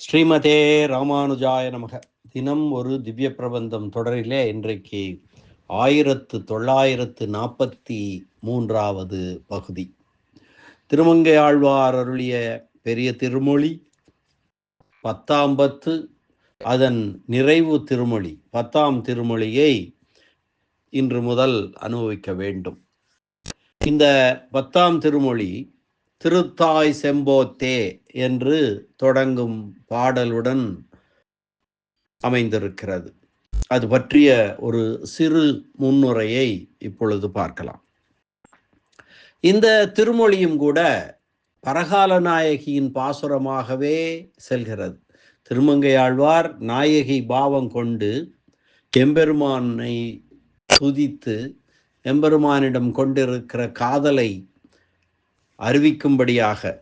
ஸ்ரீமதே ராமானுஜாய நமக. தினம் ஒரு திவ்ய பிரபந்தம் தொடரிலே இன்றைக்கு ஆயிரத்து தொள்ளாயிரத்து நாற்பத்தி மூன்றாவது பகுதி. திருமங்கை ஆழ்வார் அருளிய பெரிய திருமொழி பத்தாம் பத்து அதன் நிறைவு திருமொழி பத்தாம் திருமொழியை இன்று முதல் அனுபவிக்க வேண்டும். இந்த பத்தாம் திருமொழி திருத்தாய் செம்போத்தே என்று தொடங்கும் பாடலுடன் அமைந்திருக்கிறது. அது பற்றிய ஒரு சிறு முன்னுரையை இப்பொழுது பார்க்கலாம். இந்த திருமொழியும் கூட பரகால நாயகியின் பாசுரமாகவே செல்கிறது. திருமங்கையாழ்வார் நாயகி பாவம் கொண்டு எம்பெருமானை துதித்து எம்பெருமானிடம் கொண்டிருக்கிற காதலை அறிவிக்கும்படியாக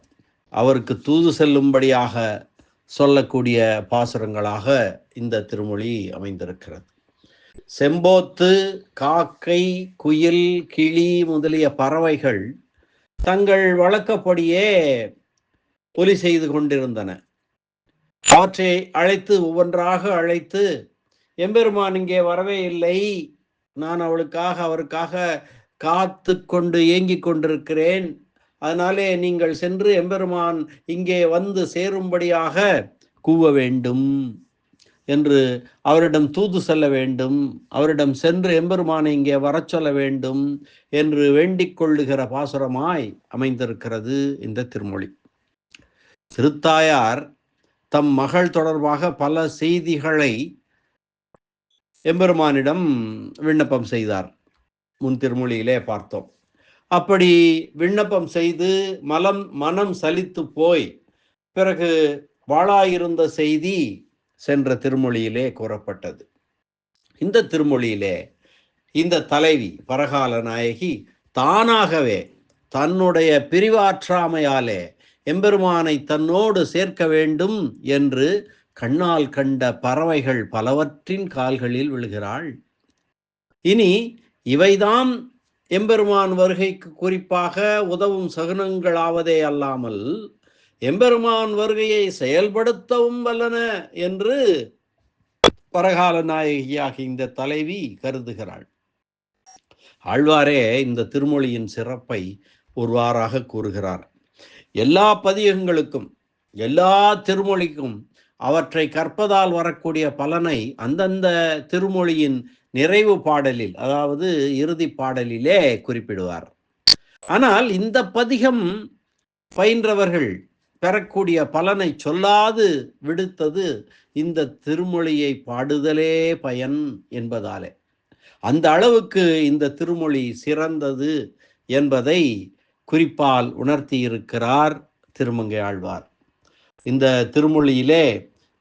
அவருக்கு தூது செல்லும்படியாக சொல்லக்கூடிய பாசுரங்களாக இந்த திருமொழி அமைந்திருக்கிறது. செம்போத்து காக்கை குயில் கிளி முதலிய பறவைகள் தங்கள் வழக்கப்படியே ஒலி செய்து கொண்டிருந்தன. அவற்றை அழைத்து ஒவ்வொன்றாக அழைத்து எம்பெருமான் இங்கே வரவே இல்லை. நான் அவளுக்காக அவருக்காக காத்து கொண்டு ஏங்கிக் கொண்டிருக்கிறேன். அதனாலே நீங்கள் சென்று எம்பெருமான் இங்கே வந்து சேரும்படியாக கூவ வேண்டும் என்று அவரிடம் தூது செல்ல வேண்டும். அவரிடம் சென்று எம்பெருமானை இங்கே வரச் சொல்ல வேண்டும் என்று வேண்டிக் கொள்ளுகிற பாசுரமாய் அமைந்திருக்கிறது இந்த திருமொழி. திருத்தாயார் தம் மகள் தொடர்பாக பல செய்திகளை எம்பெருமானிடம் விண்ணப்பம் செய்தார். முன் திருமொழியிலே பார்த்தோம். அப்படி விண்ணப்பம் செய்து மலம் மனம் சலித்து போய் பிறகு வாழாயிருந்த செய்தி சென்ற திருமொழியிலே கூறப்பட்டது. இந்த திருமொழியிலே இந்த தலைவி பரகால நாயகி தானாகவே தன்னுடைய பிரிவாற்றாமையாலே எம்பெருமானை தன்னோடு சேர்க்க வேண்டும் என்று கண்ணால் கண்ட பறவைகள் பலவற்றின் கால்களில் விழுகிறாள். இனி இவைதாம் எம்பெருமான் வருகைக்கு குறிப்பாக உதவும் சகுனங்களாவதே அல்லாமல் எம்பெருமான் வருகையை செயல்படுத்தவும் வல்லன என்று பரகால நாயகியாக இந்த தலைவி கருதுகிறாள். ஆழ்வாரே இந்த திருமொழியின் சிறப்பை ஒருவாறாக கூறுகிறார். எல்லா பதியங்களுக்கும் எல்லா திருமொழிக்கும் அவற்றை கற்பதால் வரக்கூடிய பலனை அந்தந்த திருமொழியின் நிறைவு பாடலில் அதாவது இறுதி பாடலிலே குறிப்பிடுவார். ஆனால் இந்த பதிகம் பயின்றவர்கள் பெறக்கூடிய பலனை சொல்லாது விடுத்தது இந்த திருமொழியை பாடுதலே பயன் என்பதாலே. அந்த அளவுக்கு இந்த திருமொழி சிறந்தது என்பதை குறிப்பால் உணர்த்தியிருக்கிறார் திருமங்கை ஆழ்வார். இந்த திருமொழியிலே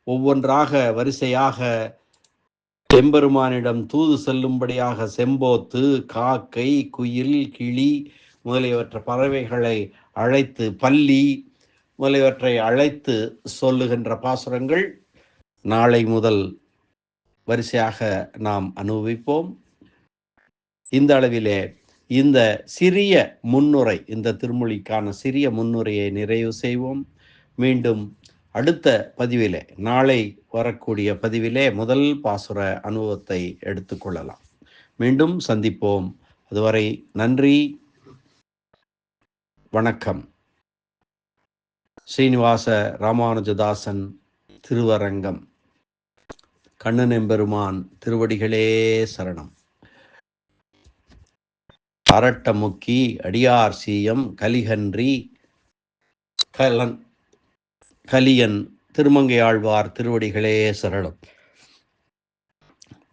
ஒவ்வொன்றாக வரிசையாக எம்பெருமானிடம் தூது செல்லும்படியாக செம்போத்து காக்கை குயில் கிளி முதலியவற்ற பறவைகளை அழைத்து பள்ளி முதலியவற்றை அழைத்து சொல்லுகின்ற பாசுரங்கள் நாளை முதல் வரிசையாக நாம் அனுபவிப்போம். இந்த அளவிலே இந்த சிறிய முன்னுரை இந்த திருமொழிக்கான சிறிய முன்னுரையை நிறைவு செய்வோம். மீண்டும் அடுத்த பதிவிலே நாளை வரக்கூடிய பதிவிலே முதல் பாசுர அனுபவத்தை எடுத்துக்கொள்ளலாம். மீண்டும் சந்திப்போம். அதுவரை நன்றி. வணக்கம். ஸ்ரீனிவாச ராமானுஜதாசன் திருவரங்கம். கண்ணன் எம்பெருமான் திருவடிகளே சரணம். அரட்டமுக்கி அடியார் சீயம் கலிகன்றி கலன் கலியன் திருமங்கை ஆழ்வார் திருவடிகளே சரணம்.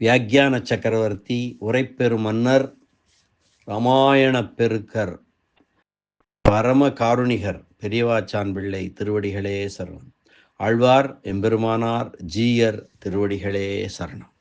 வியாக்கியான சக்கரவர்த்தி உரைப்பெரு மன்னர் ராமாயண பெருக்கர் பரம காருணிகர் பெரியவாச்சான் பிள்ளை திருவடிகளே சரணம். ஆழ்வார் எம்பெருமானார் ஜீயர் திருவடிகளே சரணம்.